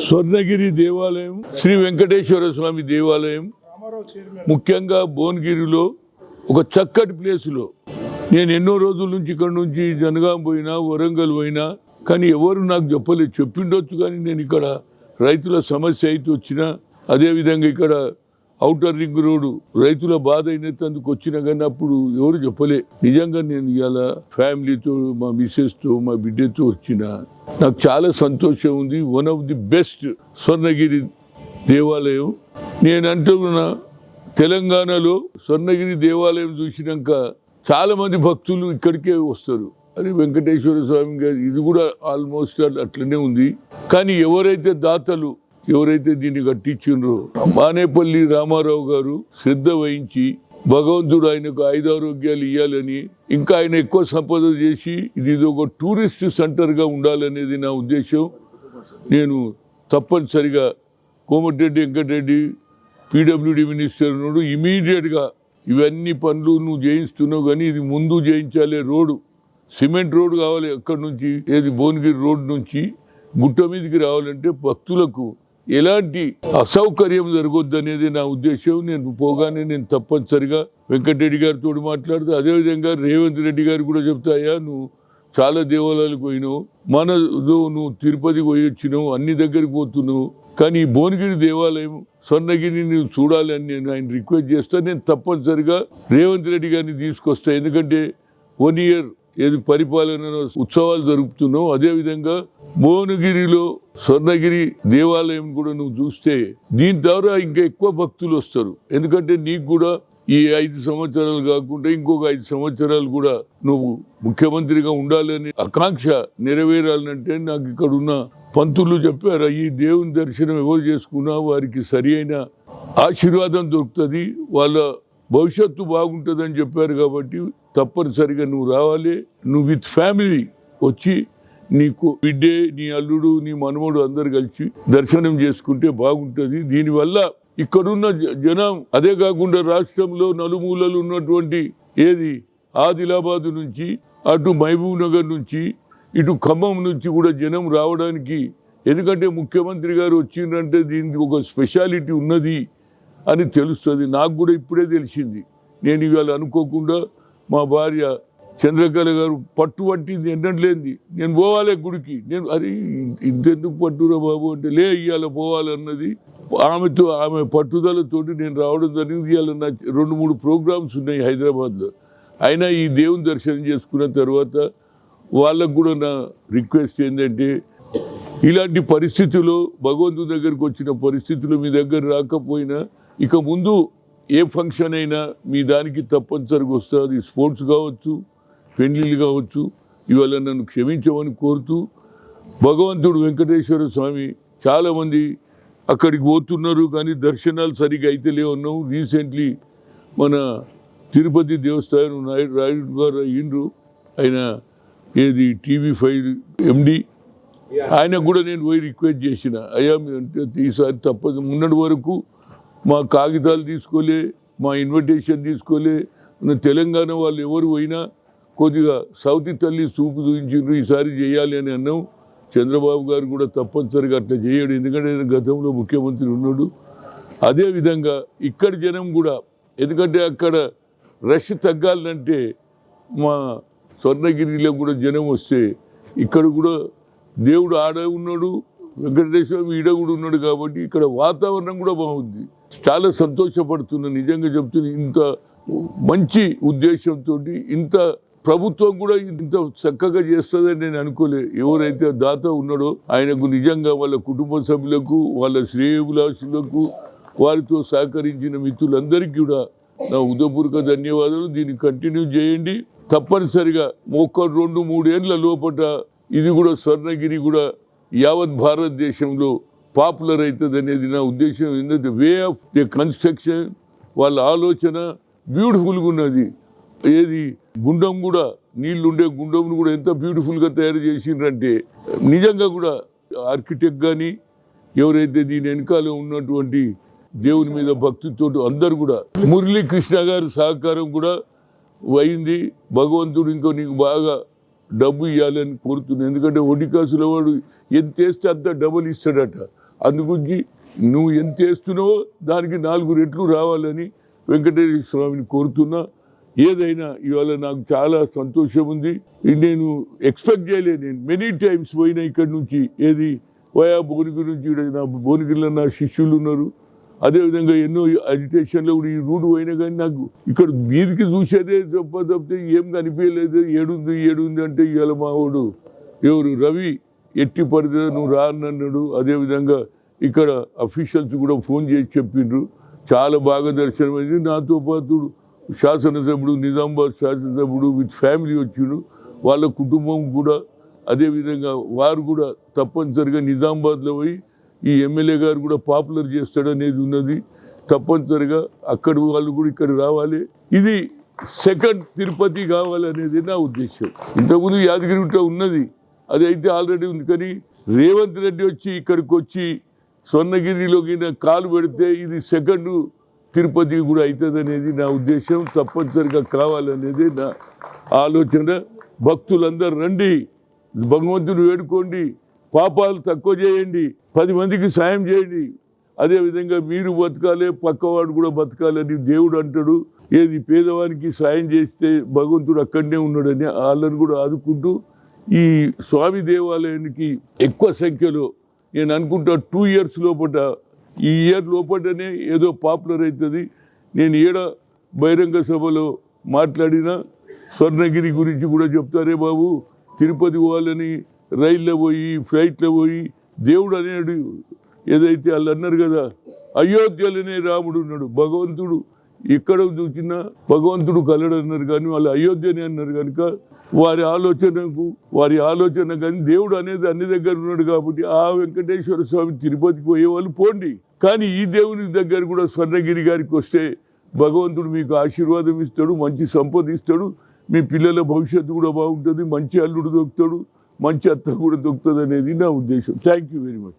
స్వర్ణగిరి దేవాలయం శ్రీ వెంకటేశ్వర స్వామి దేవాలయం ముఖ్యంగా భువనగిరిలో ఒక చక్కటి ప్లేసులో నేను ఎన్నో రోజుల నుంచి ఇక్కడ నుంచి జనగాం పోయినా వరంగల్ పోయినా కానీ ఎవరు నాకు చెప్పలేదు. చెప్పిండొచ్చు కానీ నేను ఇక్కడ రైతుల సమస్య అయితే వచ్చినా అదేవిధంగా ఇక్కడ అవుటర్ రింగ్ రోడ్డు రైతుల బాధ అయినందుకు వచ్చినా కానీ అప్పుడు ఎవరు చెప్పలే. నిజంగా నేను ఇవాళ ఫ్యామిలీతో మా మిస్సెస్తో మా బిడ్డతో వచ్చిన. నాకు చాలా సంతోషం ఉంది. One of the best Swarnagiri దేవాలయం. నేను అంటున్నా తెలంగాణలో స్వర్ణగిరి దేవాలయం చూసినాక చాలామంది భక్తులు ఇక్కడికే వస్తారు. అది వెంకటేశ్వర స్వామి గారి ఇది కూడా ఆల్మోస్ట్ అట్లనే ఉంది. కానీ ఎవరైతే దాతలు ఎవరైతే దీన్ని కట్టించిండ్రో మానేపల్లి రామారావు గారు శ్రద్ధ వహించి భగవంతుడు ఆయనకు ఆయుధారోగ్యాలు ఇవ్వాలని ఇంకా ఆయన ఎక్కువ సంపద చేసి ఇది ఒక టూరిస్ట్ సెంటర్గా ఉండాలనేది నా ఉద్దేశం. నేను తప్పనిసరిగా కోమటిరెడ్డి వెంకటరెడ్డి పీడబ్ల్యూడి మినిస్టర్ నుండి ఇమీడియట్గా ఇవన్నీ పనులు నువ్వు చేయిస్తున్నావు కానీ ఇది ముందు చేయించాలి రోడ్డు. సిమెంట్ రోడ్డు కావాలి అక్కడి నుంచి ఏది భువనగిరి రోడ్ నుంచి గుట్ట మీదకి రావాలంటే భక్తులకు ఎలాంటి అసౌకర్యం జరగొద్దు అనేది నా ఉద్దేశం. నేను పోగానే నేను తప్పనిసరిగా వెంకటరెడ్డి గారితో మాట్లాడుతూ. అదేవిధంగా రేవంత్ రెడ్డి గారు కూడా చెప్తాయా నువ్వు చాలా దేవాలయాలకు పోయినావు. మన నువ్వు తిరుపతికి పోయి వచ్చినావు అన్ని దగ్గరికి పోతున్నావు. కానీ ఈ భువనగిరి దేవాలయం స్వర్ణగిరిని నువ్వు చూడాలి అని నేను ఆయన రిక్వెస్ట్ చేస్తా. నేను తప్పనిసరిగా రేవంత్ రెడ్డి గారిని తీసుకొస్తా. ఎందుకంటే వన్ ఇయర్ ఏది పరిపాలన ఉత్సవాలు జరుపుతున్నావు? అదేవిధంగా భువనగిరిలో స్వర్ణగిరి దేవాలయం కూడా నువ్వు చూస్తే దీని ద్వారా ఇంకా ఎక్కువ భక్తులు వస్తారు. ఎందుకంటే నీకు కూడా ఈ ఐదు సంవత్సరాలు కాకుండా ఇంకొక ఐదు సంవత్సరాలు కూడా నువ్వు ముఖ్యమంత్రిగా ఉండాలని ఆకాంక్ష నెరవేరాలంటే నాకు ఇక్కడ ఉన్న పంతులు చెప్పారు ఈ దేవుని దర్శనం ఎవరు చేసుకున్నా వారికి సరి అయిన ఆశీర్వాదం దొరుకుతుంది వాళ్ళ భవిష్యత్తు బాగుంటుందని చెప్పారు కాబట్టి తప్పనిసరిగా నువ్వు రావాలి. నువ్వు విత్ ఫ్యామిలీ వచ్చి నీకు బిడ్డే నీ అల్లుడు నీ మనవడు అందరు కలిసి దర్శనం చేసుకుంటే బాగుంటుంది. దీనివల్ల ఇక్కడున్న జ- జనం అదే కాకుండా రాష్ట్రంలో నలుమూలలు ఉన్నటువంటి ఏది? ఆదిలాబాద్ నుంచి అటు మహబూబ్ నగర్ నుంచి ఇటు ఖమ్మం నుంచి కూడా జనం రావడానికి ఎందుకంటే ముఖ్యమంత్రి గారు వచ్చిందంటే దీనికి ఒక స్పెషాలిటీ ఉన్నది. అని తెలుస్తుంది. నాకు కూడా ఇప్పుడే తెలిసింది. నేను ఇవాళ అనుకోకుండా మా భార్య చంద్రకళ గారు పట్టు పట్టింది ఎన్నట్లేంది? నేను పోవాలే గుడికి. నేను అరే ఇంతెందుకు పట్టురా బాబు అంటే లే ఇవాళ పోవాలన్నది. ఆమెతో ఆమె పట్టుదలతోటి నేను రావడం జరిగింది. ఇవాళ నా రెండు మూడు ప్రోగ్రామ్స్ ఉన్నాయి హైదరాబాద్లో. అయినా ఈ దేవుని దర్శనం చేసుకున్న తర్వాత వాళ్ళకు కూడా నా రిక్వెస్ట్ ఏంటంటే ఇలాంటి పరిస్థితుల్లో భగవంతుని దగ్గరికి వచ్చిన పరిస్థితులు మీ దగ్గర రాకపోయినా ఇక ముందు ఏ ఫంక్షన్ అయినా మీ దానికి తప్పనిసరిగా వస్తుంది. స్పోర్ట్స్ కావచ్చు పెండ్లీలు కావచ్చు ఇవాళ నన్ను క్షమించమని కోరుతూ భగవంతుడు వెంకటేశ్వర స్వామి చాలామంది అక్కడికి పోతున్నారు కానీ దర్శనాలు సరిగా అయితే లేవన్నావు రీసెంట్లీ మన తిరుపతి దేవస్థానం నాయుడు రాయుడు గారు అయ్యిండ్రు. ఆయన ఏది టీవీ ఫైవ్ ఎండి ఆయన కూడా నేను పోయి రిక్వెస్ట్ చేసిన అయ్యా అంటే ఈసారి తప్పదు. మున్నటి వరకు మా కాగితాలు తీసుకోలే మా ఇన్విటేషన్ తీసుకోలే. మన తెలంగాణ వాళ్ళు ఎవరు పోయినా కొద్దిగా సౌతి తల్లి చూపు చూపించిండ్రు ఈసారి చేయాలి అని అన్నాం. చంద్రబాబు గారు కూడా తప్పనిసరిగా అట్లా చేయడు. ఎందుకంటే గతంలో ముఖ్యమంత్రి ఉన్నాడు. అదేవిధంగా ఇక్కడి జనం కూడా ఎందుకంటే అక్కడ రష్ తగ్గాలంటే మా స్వర్ణగిరిలో కూడా జనం వస్తే ఇక్కడ కూడా దేవుడు ఆడ ఉన్నాడు వెంకటేశ్వర ఈడ కూడా ఉన్నాడు కాబట్టి ఇక్కడ వాతావరణం కూడా బాగుంది. చాలా సంతోషపడుతున్న నిజంగా చెప్తున్నా ఇంత మంచి ఉద్దేశంతో ఇంత ప్రభుత్వం కూడా ఇంత చక్కగా చేస్తుందని నేను అనుకోలే. ఎవరైతే దాత ఉన్నాడో ఆయనకు నిజంగా వాళ్ళ కుటుంబ సభ్యులకు వాళ్ళ శ్రేయభిలాషులకు వారితో సహకరించిన మిత్రులందరికీ కూడా నా ఉదయపూర్వక ధన్యవాదాలు. దీన్ని కంటిన్యూ చేయండి. తప్పనిసరిగా ఒక్క రెండు మూడేళ్ళ లోపల ఇది కూడా స్వర్ణగిరి కూడా యావత్ భారతదేశంలో పాపులర్ అవుతుంది అనేది నా ఉద్దేశం. ఏంటంటే వే ఆఫ్ ది కన్స్ట్రక్షన్ వాళ్ళ ఆలోచన బ్యూటిఫుల్గా ఉన్నది. ఏది? గుండం కూడా నీళ్ళు ఉండే గుండంను కూడా ఎంత బ్యూటిఫుల్గా తయారు చేసిండ్రంటే నిజంగా కూడా ఆర్కిటెక్ట్ కానీ ఎవరైతే దీని వెనకాల ఉన్నటువంటి దేవుని మీద భక్తితో అందరు కూడా మురళీకృష్ణ గారు గారి సహకారం కూడా అయింది. భగవంతుడు ఇంకో నీకు బాగా డబ్బు ఇవ్వాలని కోరుతున్నాను ఎందుకంటే ఒడికాసుల వాడు ఎంత వేస్తే అంత డబ్బులు ఇస్తాడట. అందుగురించి నువ్వు ఎంత చేస్తున్నావో దానికి నాలుగు రెట్లు రావాలని వెంకటేశ్వర స్వామిని కోరుతున్నా. ఏదైనా ఇవాళ నాకు చాలా సంతోషం ఉంది. నేను ఎక్స్పెక్ట్ చేయలేదు. నేను మెనీ టైమ్స్ పోయినా ఇక్కడి నుంచి. ఏది? వయా భువనగిరి నుంచి నా భువనగిరిలో నా శిష్యులు ఉన్నారు. అదేవిధంగా ఎన్నో అజిటేషన్లో కూడా ఈ రూట్ పోయినా కానీ నాకు ఇక్కడ మీదికి చూసేదే తప్ప తప్పితే ఏం కనిపించలేదు. ఏడుంది ఏడుంది అంటే ఇవాళ మా వాడు ఎవరు? రవి. ఎట్టి పడితే నువ్వు రానన్నాడు. అదేవిధంగా ఇక్కడ అఫీషియల్స్ కూడా ఫోన్ చేసి చెప్పిండ్రు. చాలా బాగా దర్శనమైంది నాతో పాటు శాసనసభ్యుడు నిజామాబాద్ శాసనసభ్యుడు విత్ ఫ్యామిలీ వచ్చిండు వాళ్ళ కుటుంబం కూడా అదేవిధంగా వారు కూడా తప్పనిసరిగా నిజామాబాద్లో పోయి ఈ ఎమ్మెల్యే గారు కూడా పాపులర్ చేస్తాడనేది ఉన్నది. తప్పనిసరిగా అక్కడ వాళ్ళు కూడా ఇక్కడ రావాలి. ఇది సెకండ్ తిరుపతి కావాలనేది నా ఉద్దేశం. ఇంతకుముందు యాదగిరిగుట్ట ఉన్నది. అది అయితే ఆల్రెడీ ఉంది. కానీ రేవంత్ రెడ్డి వచ్చి ఇక్కడికి వచ్చి స్వర్ణగిరిలోకి కాలు పెడితే ఇది సెకండ్ తిరుపతి కూడా అవుతుంది అనేది నా ఉద్దేశం. తప్పనిసరిగా కావాలనేది నా ఆలోచన. భక్తులందరూ రండి భగవంతుని వేడుకోండి పాపాలు తక్కువ చేయండి పది మందికి సాయం చేయండి. అదేవిధంగా మీరు బతకాలి పక్కవాడు కూడా బతకాలని దేవుడు అంటాడు. ఏది పేదవానికి సాయం చేస్తే భగవంతుడు అక్కడనే ఉన్నాడని వాళ్ళని కూడా ఆదుకుంటూ ఈ స్వామి దేవాలయానికి ఎక్కువ సంఖ్యలో నేను అనుకుంటా టూ ఇయర్స్ లోపల ఈ ఇయర్ లోపలనే ఏదో పాపులర్ అవుతుంది నేను ఏడ బహిరంగ సభలో మాట్లాడిన స్వర్ణగిరి గురించి కూడా చెప్తారే బాబు. తిరుపతి పోవాలని రైల్లో పోయి ఫ్లైట్లో పోయి దేవుడు అనేడు ఏదైతే వాళ్ళు అన్నారు కదా అయోధ్యలోనే రాముడు ఉన్నాడు భగవంతుడు ఎక్కడ చూసినా భగవంతుడు కలడన్నారు కానీ వాళ్ళు అయోధ్యనే అన్నారు కనుక వారి ఆలోచనకు వారి ఆలోచన కానీ దేవుడు అనేది అన్ని దగ్గర ఉన్నాడు కాబట్టి ఆ వెంకటేశ్వర స్వామి తిరుపతికి పోయేవాళ్ళు పోండి. కానీ ఈ దేవుని దగ్గర కూడా స్వర్ణగిరి గారికి వస్తే భగవంతుడు మీకు ఆశీర్వాదం ఇస్తాడు మంచి సంపద ఇస్తాడు మీ పిల్లల భవిష్యత్తు కూడా బాగుంటుంది మంచి అల్లుడు దొక్కుతాడు మంచి అత్త కూడా దొక్కుతుంది అనేది నా ఉద్దేశం. Thank you very much